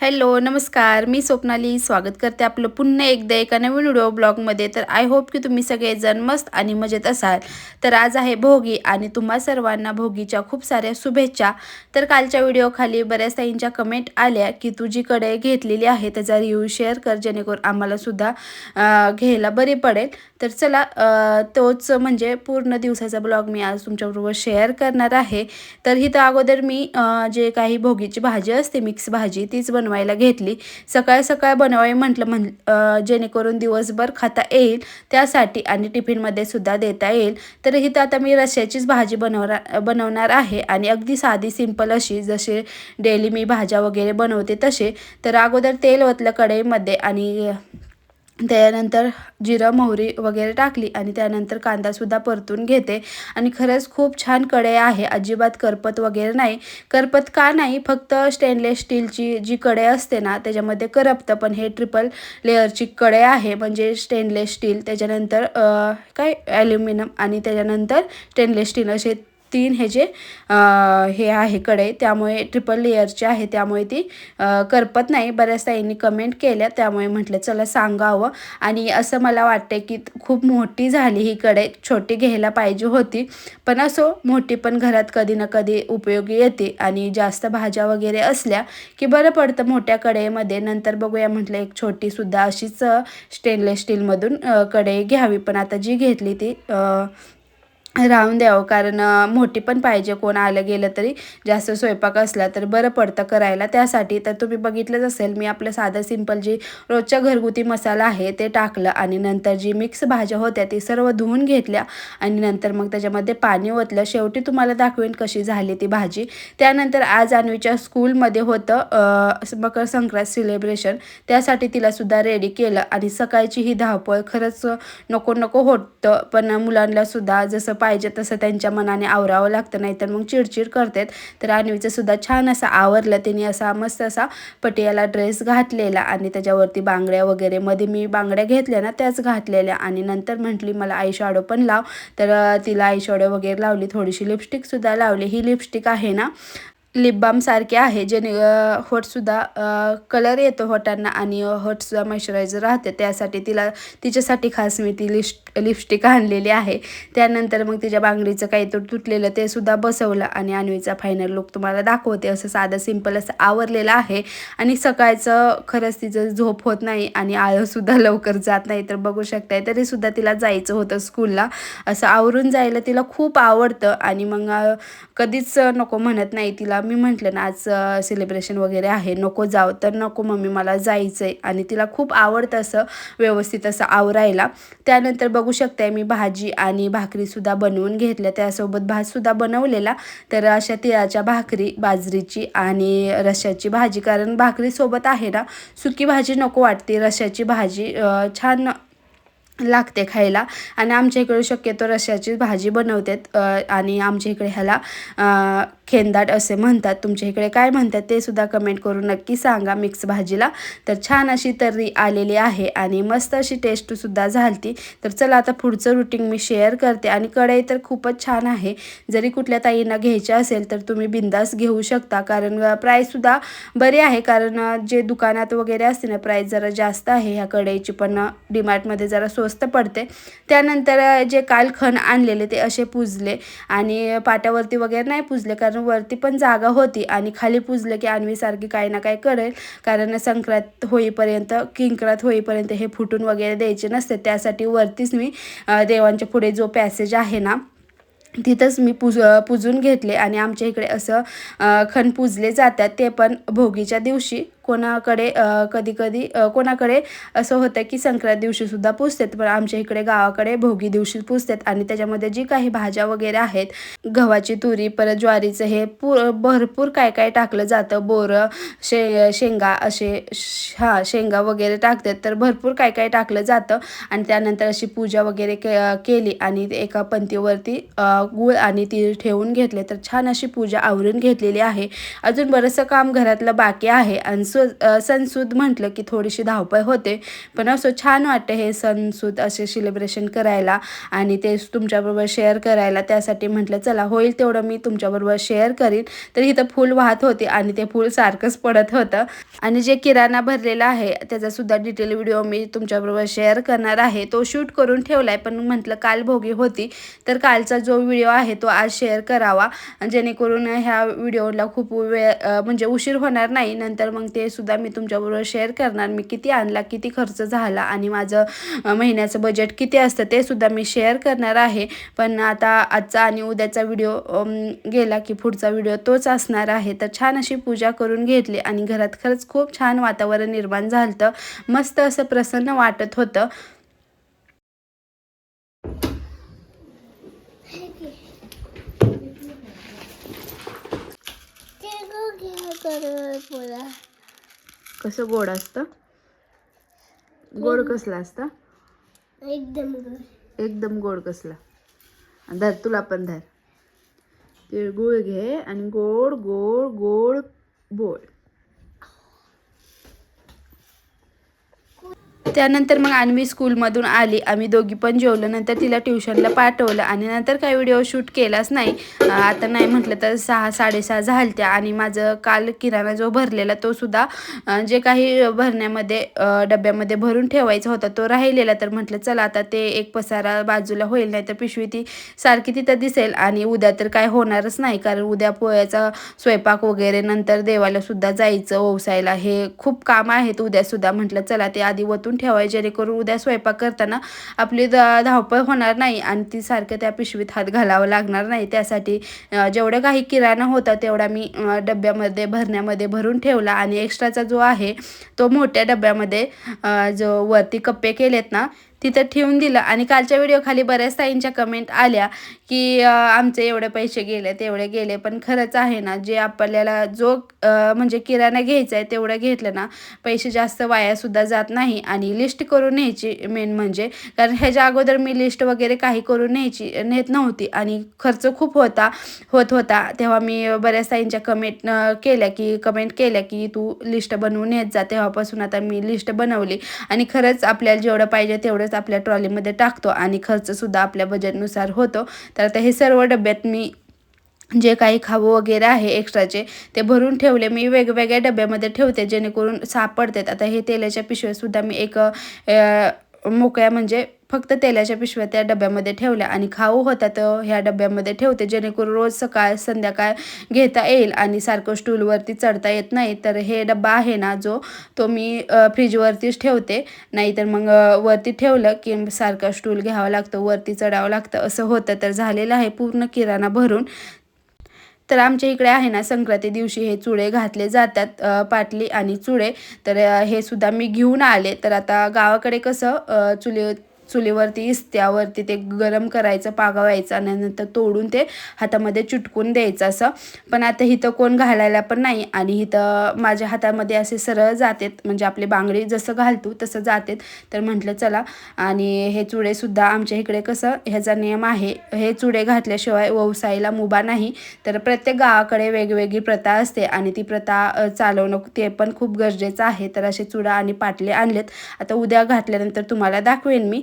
Hello नमस्कार. मी स्वप्नाली. स्वागत करते आपलं पुन्हा एकदा एका नवीन व्हिडिओ ब्लॉगमध्ये. तर आय होप की तुम्ही सगळेजण मस्त आणि मजेत असाल. तर आज आहे भोगी आणि तुम्हा सर्वांना भोगीच्या खूप साऱ्या शुभेच्छा. तर कालच्या व्हिडिओखाली बऱ्याच ताईंच्या कमेंट आल्या की तुझीकडे घेतलेली आहे त्याचा रिव्ह्यू शेअर कर जेणेकरून आम्हालासुद्धा घ्यायला बरी पडेल. तर चला तोच म्हणजे पूर्ण दिवसाचा ब्लॉग मी आज तुमच्याबरोबर शेअर करणार आहे. तर इथं अगोदर मी जे काही भोगीची भाजी असते मिक्स भाजी तीच बनवायला घेतली. सकाळ सकाळ बनवावी म्हटलं म्हण जेणेकरून दिवसभर खाता येईल त्यासाठी आणि टिफिनमध्ये सुद्धा देता येईल. तर इथं आता मी रश्याचीच भाजी बनवणार बनवणार आहे आणि अगदी साधी सिंपल अशी जसे डेली मी भाज्या वगैरे बनवते तसे. तर अगोदर तेल ओतलं कढईमध्ये आणि त्यानंतर जिरं मोहरी वगैरे टाकली आणि त्यानंतर कांदासुद्धा परतून घेते. आणि खरंच खूप छान कढई आहे. अजिबात करपत वगैरे नाही. करपत का नाही? फक्त स्टेनलेस स्टीलची जी कढई असते ना त्याच्यामध्ये करपतं. पण हे ट्रिपल लेअरची कढई आहे. म्हणजे स्टेनलेस स्टील त्याच्यानंतर काय? ॲल्युमिनियम आणि त्याच्यानंतर स्टेनलेस स्टील असे तीन हे जे हे आहे कडे त्यामुळे ट्रिपल लेअरचे आहे त्यामुळे ती करपत नाही. बऱ्याच ताईंनी कमेंट केल्या त्यामुळे म्हटलं चला सांगावं. आणि असं मला वाटते की खूप मोठी झाली ही कडे छोटी घ्यायला पाहिजे होती. पण असो मोठी पण घरात कधी ना कधी उपयोगी येते. आणि जास्त भाज्या वगैरे असल्या की बरं पडतं मोठ्या कढईमध्ये नंतर बघूया म्हटलं एक छोटीसुद्धा अशीच स्टेनलेस स्टीलमधून कढई घ्यावी. पण आता जी घेतली ती राहून द्यावं. कारण मोठी पण पाहिजे. कोण आलं गेलं तरी जास्त स्वयंपाक असला तर बरं पडतं करायला. त्यासाठी तर तुम्ही बघितलंच असेल मी आपलं साधं सिंपल जी रोजच्या घरगुती मसाला आहे ते टाकलं आणि नंतर जी मिक्स भाज्या होत्या ती सर्व धुवून घेतल्या आणि नंतर मग त्याच्यामध्ये पाणी ओतलं. शेवटी तुम्हाला दाखवेन कशी झाली ती भाजी. त्यानंतर आज अन्वीच्या स्कूलमध्ये होतं मकर संक्रांत सेलिब्रेशन त्यासाठी तिलासुद्धा रेडी केलं आणि सकाळची ही धावपळ खरंच नको नको होतं. पण मुलांनासुद्धा जसं पाहिजे तसं त्यांच्या मनाने आवरावं लागतं नाही तर मग चिडचिड करतात. तर अन्वीचं सुद्धा छान असं आवरलं तिने असा मस्त असा पटियाला ड्रेस घातलेला आणि त्याच्यावरती बांगड्या वगैरे. मध्ये मी बांगड्या घेतल्या ना त्याच घातलेल्या. आणि नंतर म्हटली मला आई शॅडो पण लाव. तर तिला आई शॅडो वगैरे लावली थोडीशी लिपस्टिकसुद्धा लावली. ही लिपस्टिक आहे ना लिप आहे जेणे होटसुद्धा कलर येतो होटांना आणि होटसुद्धा मॉइश्चरायझर राहते. त्यासाठी तिला तिच्यासाठी खास मी ती लिस्ट लिपस्टिक आणलेली आहे. त्यानंतर मग तिच्या बांगडीचं काही तो तुटलेलं ते सुद्धा बसवलं आणि अन्वीचा फायनल लुक तुम्हाला दाखवते. असं साधं सिंपल असं आवरलेलं आहे. आणि सकाळचं खरंच तिचं झोप होत नाही आणि आळंसुद्धा लवकर जात नाही. तर बघू शकताय तरीसुद्धा तिला जायचं होतं स्कूलला असं आवरून जायला तिला खूप आवडतं. आणि मग कधीच नको म्हणत नाही तिला. मी म्हटलं ना आज सेलिब्रेशन वगैरे आहे. नको जाऊ. तर नको मम्मी मला जायचं आहे आणि तिला खूप आवडतं असं व्यवस्थित असं आवरायला. त्यानंतर बघू बघू शकते मी भाजी आणि भाकरीसुद्धा बनवून घेतल्या. त्यासोबत भातसुद्धा बनवलेला. तर अशा तिळाच्या भाकरी बाजरीची आणि रश्याची भाजी कारण भाकरीसोबत आहे ना सुकी भाजी नको वाटते. रश्याची भाजी छान लागते खायला. आणि आमच्या इकडे शक्यतो रश्याची भाजी बनवतात आणि आमच्या इकडे ह्याला खेंदाट असे म्हणतात. तुमच्या इकडे काय म्हणतात ते सुद्धा कमेंट करून नक्की सांगा मिक्स भाजीला. तर छान अशी तर्री आलेली आहे आणि मस्त अशी टेस्टसुद्धा झालती. तर चला आता पुढचं रुटीन मी शेअर करते आणि कढई तर खूपच छान आहे. जरी कुठल्या ताईंना घ्यायच्या असेल तर तुम्ही बिंदास घेऊ शकता. कारण प्राईससुद्धा बरी आहे. कारण जे दुकानात वगैरे असते ना प्राईस जरा जास्त आहे. ह्या कढईची पण डिमार्टमध्ये जरा स्वस्त पडते. त्यानंतर जे काल खण आणलेले ते असे पुजले. आणि पाट्यावरती वगैरे नाही पुजले. कारण वरती पण जागा होती आणि खाली पुजलं की आणवीसारखी काही ना काही करेल. कारण संक्रांत होईपर्यंत किंक्रात होईपर्यंत हे फुटून वगैरे द्यायचे नसते. त्यासाठी वरतीच मी देवांच्या पुढे जो पॅसेज आहे ना तिथंच मी पुज पुजून घेतले. आणि आमच्या इकडे असं खण पूजले जातात. ते पण भोगीच्या दिवशी कोणाकडे कधी कधी कोणाकडे असं होतं की संक्रांत दिवशीसुद्धा पुजतात पण आमच्या इकडे गावाकडे भोगी दिवशी पुजतात आणि त्याच्यामध्ये जी काही भाज्या वगैरे आहेत गव्हाची तुरी परत ज्वारीचं हे पू भरपूर काय काय टाकलं जातं बोरं शे शेंगा असे हा शेंगा वगैरे टाकतात तर भरपूर काय काय टाकलं जातं आणि त्यानंतर अशी पूजा वगैरे के केली आणि एका पंथीवरती गूळ आणि तीळ ठेवून घेतले तर छान अशी पूजा आवरून घेतलेली आहे. अजून बरंचसं काम घरातलं बाकी आहे आणि सो सणसूद म्हटलं की थोडीशी धावपळ होते. पण असं छान वाटतं हे सणसूद असे सेलिब्रेशन करायला आणि ते तुमच्याबरोबर शेअर करायला. त्यासाठी म्हटलं चला होईल तेवढं मी तुमच्याबरोबर शेअर करीन. तर इथं फूल वाहत होते आणि ते फूल सारखंच पडत होतं. आणि जे किराणा भरलेला आहे त्याचासुद्धा डिटेल व्हिडिओ मी तुमच्याबरोबर शेअर करणार आहे. तो शूट करून ठेवला आहे पण म्हटलं काल भोगी होती. तर कालचा जो व्हिडिओ आहे तो आज शेअर करावा. जेणेकरून ह्या व्हिडिओला खूप वेळ म्हणजे उशीर होणार नाही. नंतर मग ते सुद्धा मी तुमच्याबरोबर शेअर करणार. मी किती आणला किती खर्च झाला आणि माझं महिन्याचं बजेट किती असतं ते सुद्धा मी शेअर करणार आहे. पण आता आजचा आणि उद्याचा व्हिडिओ गेला की पुढचा व्हिडिओ तोच असणार आहे. तर छान अशी पूजा करून घेतली आणि घरात खरंच खूप छान वातावरण निर्माण झालं मस्त असं प्रसन्न वाटत होतं. कसं गोड असतं? गोड कसलं असतं? एकदम एकदम गोड कसला? धर तुला पण धर. तिळगुळ घे आणि गोड गोड गोड बोल त्यानंतर मग अन्वी स्कूलमधून आली. आम्ही दोघी पण जेवलो. नंतर तिला ट्युशनला पाठवलं. आणि नंतर काही व्हिडिओ शूट केलाच नाही. आता नाही म्हटलं तर सहा साडेसहा झालत्या. आणि माझं काल किराणा जो भरलेला तो सुद्धा जे काही भरण्यामध्ये डब्यामध्ये भरून ठेवायचा होता तो राहिलेला. तर म्हटलं चला आता ते एक पसारा बाजूला होईल नाही तर पिशवी ती सारखी तिथं दिसेल. आणि उद्या तर काय होणारच नाही. कारण उद्या पोळ्याचा स्वयंपाक वगैरे नंतर देवाला सुद्धा जायचं ओवसायला. हे खूप काम आहेत उद्यासुद्धा म्हटलं चला ते आधी वतून ठेवाय जेणेकरून उद्या स्वयंपाक करताना आपली द धावपळ होणार नाही आणि ती सारखं त्या पिशवीत हात घालावं लागणार नाही. त्यासाठी जेवढं काही किराणा होता तेवढा मी डब्यामध्ये भरण्यामध्ये भरून ठेवला आणि एक्स्ट्राचा जो आहे तो मोठ्या डब्यामध्ये जो वरती कप्पे केलेत ना तिथं ठेवून दिलं. आणि कालच्या व्हिडिओखाली बऱ्याच ताईंच्या कमेंट आल्या की आमचे एवढे पैसे गेले तेवढे गेले पण खरंच आहे ना जे आपल्याला जो म्हणजे किराणा घ्यायचा आहे तेवढं घेतलं ना पैसे जास्त वायासुद्धा जात नाही. आणि लिस्ट करून न्यायची मेन म्हणजे कारण ह्याच्या अगोदर मी लिस्ट वगैरे काही करून न्यायची नेत नव्हती. आणि खर्च खूप होता होत होता. तेव्हा मी बऱ्याच ताईंच्या कमेंट केल्या की कमेंट केल्या की तू लिस्ट बनवून येत जा. तेव्हापासून आता मी लिस्ट बनवली. आणि खरंच आपल्याला जेवढं पाहिजे तेवढंच आपल्या ट्रॉलीमध्ये टाकतो आणि खर्चसुद्धा आपल्या बजेटनुसार होतो. तर आता हे सर्व डब्यात मी जे काही खावं वगैरे आहे एक्स्ट्राचे ते भरून ठेवले. मी वेगवेगळ्या डब्यामध्ये ठेवते जेणेकरून सापडतात. आता हे तेलाच्या पिशव्यासुद्धा मी एक मोकळ्या म्हणजे फक्त तेलाच्या पिशव्या त्या डब्यामध्ये ठेवल्या आणि खाऊ होता तर ह्या डब्यामध्ये ठेवते. जेणेकरून रोज सकाळ संध्याकाळ घेता येईल आणि सारखं स्टूलवरती चढता येत नाही. तर हे डब्बा आहे ना जो तो मी फ्रीजवरतीच ठेवते. नाहीतर मग वरती ठेवलं की सारखं स्टूल घ्यावं लागतं वरती चढावं लागतं. असं होतं. तर झालेलं आहे पूर्ण किराणा भरून. तर आमच्या इकडे आहे ना संक्रांती दिवशी हे चुडे घातले जातात पाटली आणि चुडे. तर हे सुद्धा मी घेऊन आले. तर आता गावाकडे कसं चुली चुलीवरती इस्त्यावरती ते गरम करायचं पागवायचं आणि नंतर तोडून ते हातामध्ये चुटकून द्यायचं असं. पण आता इथं कोण घालायला पण नाही आणि इथं माझ्या हातामध्ये असे सरळ जातात. म्हणजे आपली बांगडी जसं घालतो तसं जातात. तर म्हटलं चला. आणि हे चुडेसुद्धा आमच्या इकडे कसं ह्याचा नियम आहे. हे चुडे घातल्याशिवाय व्यवसायाला मुभा नाही. तर प्रत्येक गावाकडे वेगवेगळी प्रथा असते आणि ती प्रथा चालवणं ते पण खूप गरजेचं आहे. तर असे चुडा आणि पाटले आणलेत. आता उद्या घातल्यानंतर तुम्हाला दाखवेन मी.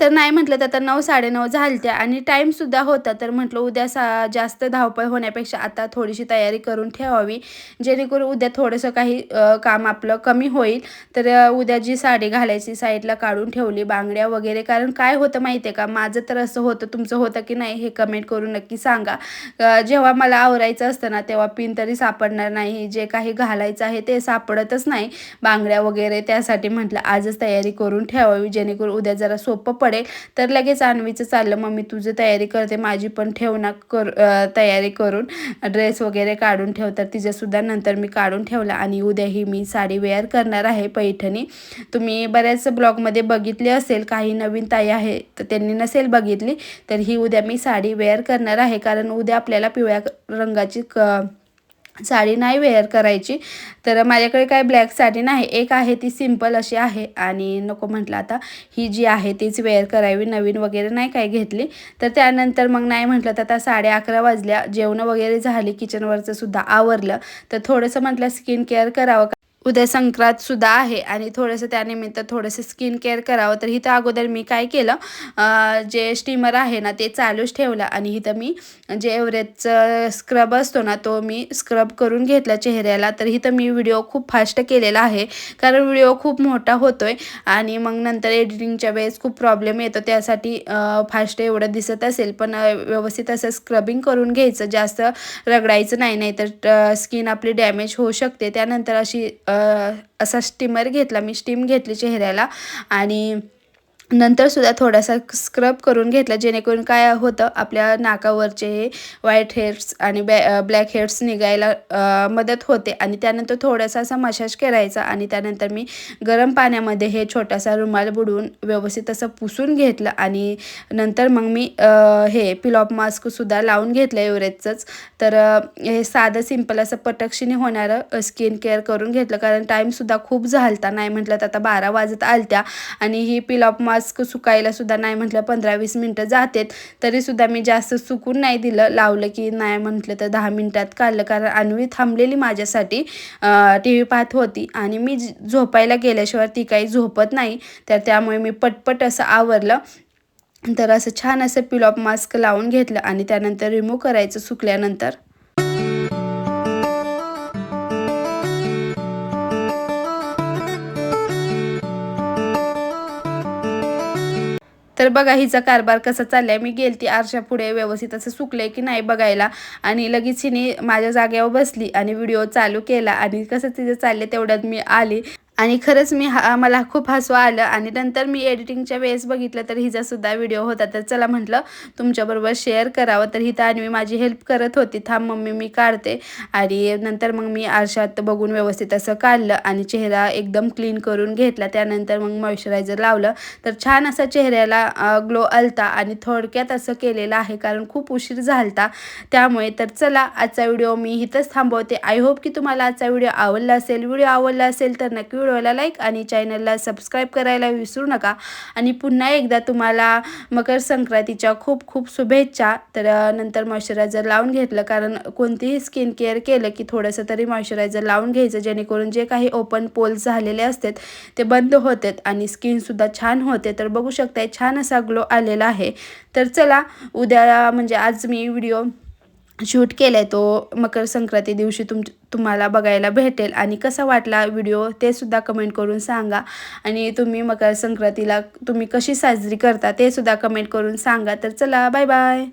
तर नाही म्हटलं तर आता नऊ साडेनऊ झालत्या आणि टाईमसुद्धा होता. तर म्हटलं उद्या सा जास्त धावपळ होण्यापेक्षा आता थोडीशी तयारी करून ठेवावी. जेणेकरून उद्या थोडंसं काही काम आपलं कमी होईल. तर उद्या जी साडी घालायची साईडला काढून ठेवली बांगड्या वगैरे. कारण काय होतं माहिती आहे का? माझं तर असं होतं तुमचं होतं की नाही हे कमेंट करून नक्की सांगा. जेव्हा मला आवरायचं असतं ना तेव्हा पिन तरी सापडणार नाही. जे काही घालायचं आहे ते सापडतच नाही. बांगड्या वगैरे त्यासाठी म्हटलं आजच तयारी करून ठेवावी. जेणेकरून उद्या जरा सोपं पड पडेल. तर लगेच आणवीचं चाललं मम्मी तुझं तयारी करते माझी पण ठेव ना कर तयारी करून. ड्रेस वगैरे काढून ठेव. तर तिच्यासुद्धा नंतर मी काढून ठेवला आणि उद्याही मी साडी वेअर करणार आहे पैठणी. तुम्ही बऱ्याच ब्लॉगमध्ये बघितले असेल काही नवीन ताई आहे तर त्यांनी नसेल बघितली तर ही उद्या मी साडी वेअर करणार आहे. कारण उद्या आपल्याला पिवळ्या रंगाची क साडी नाही वेअर करायची. तर माझ्याकडे काय ब्लॅक साडी नाही एक आहे ती सिंपल अशी आहे आणि नको म्हटलं आता ही जी आहे तीच वेअर करावी नवीन वगैरे नाही काय घेतली. तर त्यानंतर मग नाही म्हटलं तर आता साडे अकरा वाजल्या जेवणं वगैरे झाली किचनवरचं सुद्धा आवरलं. तर थोडंसं म्हटलं स्किन केअर करावं उद्या संक्रांत सुद्धा आहे आणि थोडंसं त्यानिमित्त थोडंसं स्किन केअर करावं. तर इथं अगोदर मी काय केलं जे स्टीमर आहे ना ते चालूच ठेवलं आणि इथं मी जे एव्हरेजचं स्क्रब असतो ना तो मी स्क्रब करून घेतला चेहऱ्याला. तर इथं मी व्हिडिओ खूप फास्ट केलेला आहे कारण व्हिडिओ खूप मोठा होतोय आणि मग नंतर एडिटिंगच्या वेळेस खूप प्रॉब्लेम येतो. त्यासाठी फास्ट एवढं दिसत असेल पण व्यवस्थित असं स्क्रबिंग करून घ्यायचं. जास्त रगडायचं नाही नाही तर स्किन आपली डॅमेज होऊ शकते. त्यानंतर अशी असा स्टीमर घेतला. मी स्टीम घेतली चेहऱ्याला आणि नंतरसुद्धा थोडासा स्क्रब करून घेतला जेणेकरून काय होतं आपल्या नाकावरचे हे व्हाईट हेअर्स आणि बॅ ब्लॅक हेअर्स निघायला मदत होते. आणि त्यानंतर थोडासा असा मसाज करायचा आणि त्यानंतर मी गरम पाण्यामध्ये हे छोटासा रुमाल बुडवून व्यवस्थित असं पुसून घेतलं आणि नंतर मग मी हे पिलॉप मास्कसुद्धा लावून घेतलं एवरेजचंच तर हे साधं सिंपल असं पटक्षिणी होणारं स्किन केअर करून घेतलं. कारण टाईमसुद्धा खूप झालता. नाही म्हटलं तर आता बारा वाजत आलत्या आणि ही पिलॉप मास्क सुकायला सुद्धा नाही म्हटलं पंधरा वीस मिनटं जातेत तरीसुद्धा मी जास्त सुकून नाही दिलं. लावलं की नाही म्हटलं तर दहा मिनटात काढलं कारण अन्वी थांबलेली माझ्यासाठी टी व्ही पाहत होती. आणि मी झोपायला गेल्याशिवाय ती काही झोपत नाही. तर त्यामुळे मी पटपट असं आवरलं. तर असं छान असं पिलॉप मास्क लावून घेतलं आणि त्यानंतर रिमूव्ह करायचं सुकल्यानंतर बघा हिचा कारभार कसा चाललाय. मी गेलती आरशा पुढे व्यवस्थित असं सुकलंय की नाही बघायला. आणि लगेच हिने माझ्या जागेवर बसली आणि व्हिडिओ चालू केला. आणि कसं तिचं चालले तेवढ्यात मी आली. आणि खरंच मी हा मला खूप हसू आलं आणि नंतर मी एडिटिंगच्या वेळेस बघितलं तर हिचासुद्धा व्हिडिओ होता. तर चला म्हटलं तुमच्याबरोबर शेअर करावं. तर हिथं आणि माझी हेल्प करत होती. थांब मम्मी मी काढते. आणि नंतर मग मी आरशात बघून व्यवस्थित असं काढलं आणि चेहरा एकदम क्लीन करून घेतला. त्यानंतर मग मॉइश्चरायझर लावलं. तर छान असा चेहऱ्याला ग्लो आलता आणि थोडक्यात असं केलेलं आहे कारण खूप उशीर झालता. त्यामुळे तर चला आजचा व्हिडिओ मी इथंच थांबवते. आय होप की तुम्हाला आजचा व्हिडिओ आवडला असेल. व्हिडिओ आवडला असेल तर नक्की व्हिडिओला लाईक आणि चॅनलला सबस्क्राईब करायला विसरू नका. आणि पुन्हा एकदा तुम्हाला मकर संक्रांतीच्या खूप खूप शुभेच्छा. तर नंतर मॉइश्चरायझर लावून घेतलं. कारण कोणतीही स्किन केअर केलं की थोडंसं तरी मॉइश्चरायझर लावून घ्यायचं. जेणेकरून जे काही ओपन पोल्स झालेले असतात ते बंद होतात आणि स्किनसुद्धा छान होते. तर बघू शकताय छान असा ग्लो आलेला आहे. तर चला उद्या म्हणजे आज मी व्हिडिओ शूट केला आहे तो मकर संक्रांती दिवशी तुम तुम्हाला बघायला भेटेल. आणि कसा वाटला व्हिडिओ ते सुद्धा कमेंट करून सांगा. आणि तुम्ही मकर संक्रांतीला तुम्ही कशी साजरी करता ते सुद्धा कमेंट करून सांगा. तर चला बाय बाय